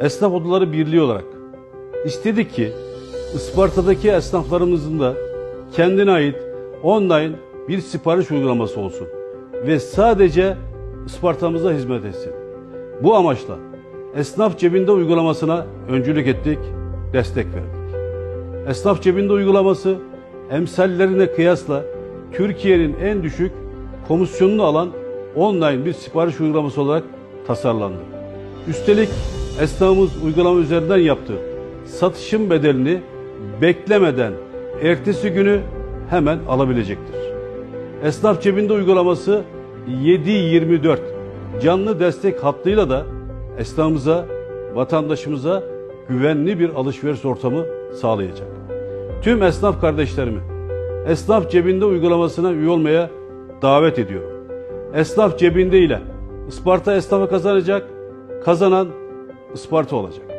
Esnaf Odaları Birliği olarak istedik ki Isparta'daki esnaflarımızın da kendine ait online bir sipariş uygulaması olsun ve sadece Isparta'mıza hizmet etsin. Bu amaçla Esnaf Cebinde uygulamasına öncülük ettik, destek verdik. Esnaf Cebinde uygulaması emsallerine kıyasla Türkiye'nin en düşük komisyonunu alan online bir sipariş uygulaması olarak tasarlandı. Üstelik esnafımız uygulama üzerinden yaptığı satışın bedelini beklemeden ertesi günü hemen alabilecektir. Esnaf Cebinde uygulaması 7-24 canlı destek hattıyla da esnafımıza, vatandaşımıza güvenli bir alışveriş ortamı sağlayacak. Tüm esnaf kardeşlerimi Esnaf Cebinde uygulamasına üye olmaya davet ediyorum. Esnaf Cebinde ile Isparta esnafı kazanacak, kazanan Isparta olacak.